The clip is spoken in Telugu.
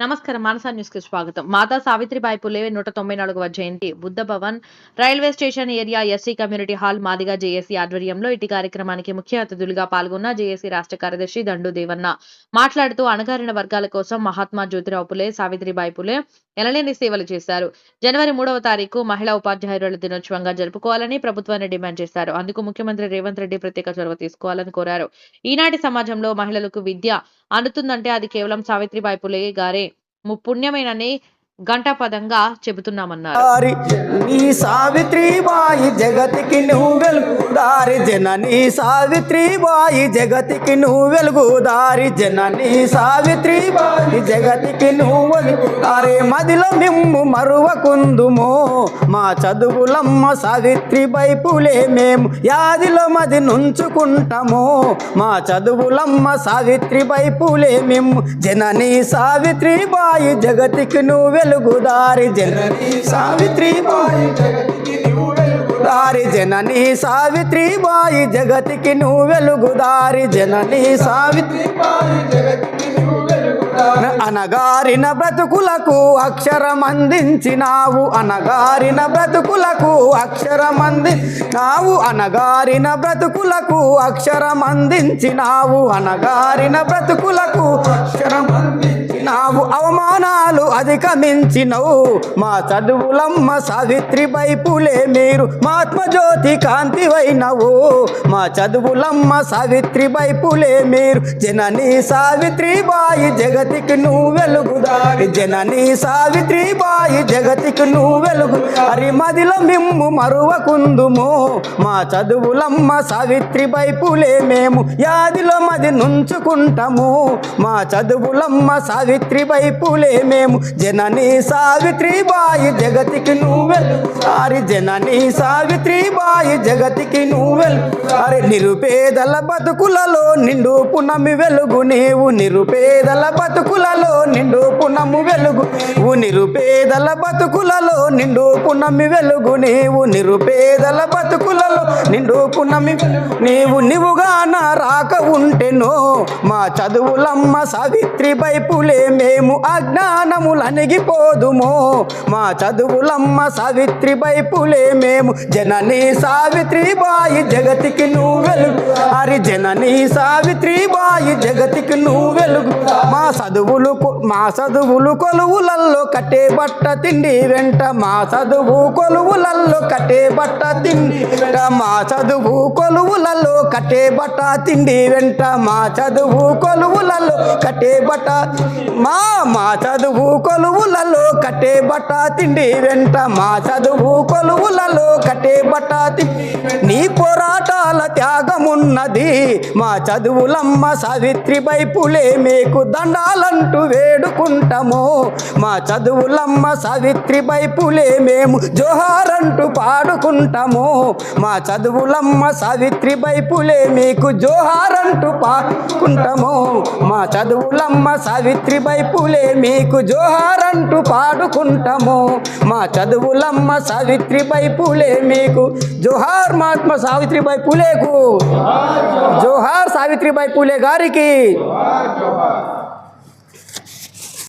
నమస్కారం మానసా న్యూస్కి స్వాగతం. మాతా సావిత్రిబాయి పులే నూట తొంభై నాలుగవ జయంతి Buddha Bhavan railway station area SC community hall Madiga JAC ఆధ్వర్యంలో ఇటు కార్యక్రమానికి ముఖ్య అతిథులుగా పాల్గొన్న జేఏసీ రాష్ట్ర కార్యదర్శి దండు దేవన్న. మాట్లాడుతూ అణగారిన వర్గాల కోసం మహాత్మా జ్యోతిరావు పులే సావిత్రిబాయి పులే ఎనలేని సేవలు చేశారు. జనవరి మూడవ తారీఖు మహిళా ఉపాధ్యాయురాల దినోత్సవంగా జరుపుకోవాలని ప్రభుత్వాన్ని డిమాండ్ చేశారు. అందుకు ముఖ్యమంత్రి రేవంత్ రెడ్డి ప్రత్యేక చొరవ తీసుకోవాలని కోరారు. ఈనాటి సమాజంలో మహిళలకు విద్య అందుతుందంటే అది కేవలం సావిత్రిబాయి పులే గారే. ముపుణ్యమేనని ఘంటాపదంగా చెబుతున్నామన్నారు. నీ సావిత్రిబాయి జగతికి నువ్వు వెలుగుదారి దారి సావిత్రి సావిత్రిబాయి జగతికి నువ్వు వెలుగుదారి దారి సావిత్రి సావిత్రిబాయి జగతికి నువ్వు వెలుగుదారి మదిలో మిమ్ము మరువకుందుమో మా చదువులమ్మ సావిత్రిబాయి పులే మేము యాదిలో మది నుంచుకుంటాము మా చదువులమ్మ సావిత్రిబాయి పులే మేము జనని సావిత్రిబాయి జగతికి నువ్వు వెలుగుదారి జనని సావిత్రిబాయి జగతికి నువ్వు వెలుగుదారి జనని సావిత్రిబాయి జగతికి నువ్వు వెలుగుదారి జనని సావిత్రిబాయి జగతికి నువ్వు అనగారిన బ్రతుకులకు అక్షరం అందించినావు. అనగారిన బ్రతుకులకు అక్షరం అందించినావు. అనగారిన బ్రతుకులకు అక్షరం అందించినావు. అనగారిన బ్రతుకులకు అక్షరం నావు అవమానాలు అధిగమించినవు. మా చదువులమ్మ సావిత్రిపై పులే మీరు మాత్మజ్యోతి కాంతివైనవు. మా చదువులమ్మ సావిత్రిపై పులే మీరు జనని సావిత్రిబాయి జగతికి నువ్వు వెలుగుదారి జనని సావిత్రిబాయి జగతికి నువ్వు వెలుగు హరి మదిలో మిమ్ము మరువకుందుము. మా చదువులమ్మ సావిత్రిబాయి పులే మేము యాదిలో మది నుంచుకుంటాము. మా చదువులమ్మ సావిత్రి వైపులే మేము. జనని సావిత్రి బాయి జగతికి నువ్వెలు సారి జనని సావిత్రి బాయి జగతికి నువ్వు. వెలుగుదారి నిరుపేదల బతుకులలో నిండు పునమి వెలుగు. నీవు నిరుపేదల బతుకులలో నిండు పునము వెలుగు. నీవు నిరుపేదల బతుకులలో నిండు పునమి వెలుగు. నీవు నిరుపేదల బతుకులలో నిండు పునమి నీవు నీవు నా రాక ఉంటెనో మా చదువులమ్మ సావిత్రి వైపులే మేము అజ్ఞానములనిగిపోదుమో. మా చదువులమ్మ సావిత్రి వైపులే మేము. జనని సావిత్రి బాయి జగతికి నువ్వు వెలుగు హరి జనని సావిత్రి బాయి జగతికి నువ్వు వెలుగు మా చదువులు మా చదువులు కొలువులల్లో కట్టే బట్ట తిండి వెంట. మా చదువు కొలువులల్లో కట్టే బట్ట తిండి వెంట. మా చదువు కొలువులలో కట్టే బట్ట తిండి వెంట. మా చదువు కొలువులలో కట్టే బట్ట మా మా చదువు కొలువులలో కట్టే బట్ట తిండి వెంట. మా చదువు కొలువులలో కట్టే బట్ట తిండి నీ పోరాటాల త్యాగమున్నది. మా చదువులమ్మ సావిత్రి పులే మీకు దండాలంటూ వేడుకుంటాము. మా చదువులమ్మ సావిత్రి పులే మేము జోహారంటూ పాడుకుంటాము. మా చదువులమ్మ సావిత్రి పులే మీకు జోహారంటూ పాడుకుంటాము. మా చదువులమ్మ సావిత్రి పులే మీకు జోహారంటూ పాడుకుంటాము. మా చదువులమ్మ సావిత్రి పులే మీకు. జోహార్ మహాత్మ సావిత్రిబాయి పులేకు జోహార్ సావిత్రిబాయి పులే గారికి.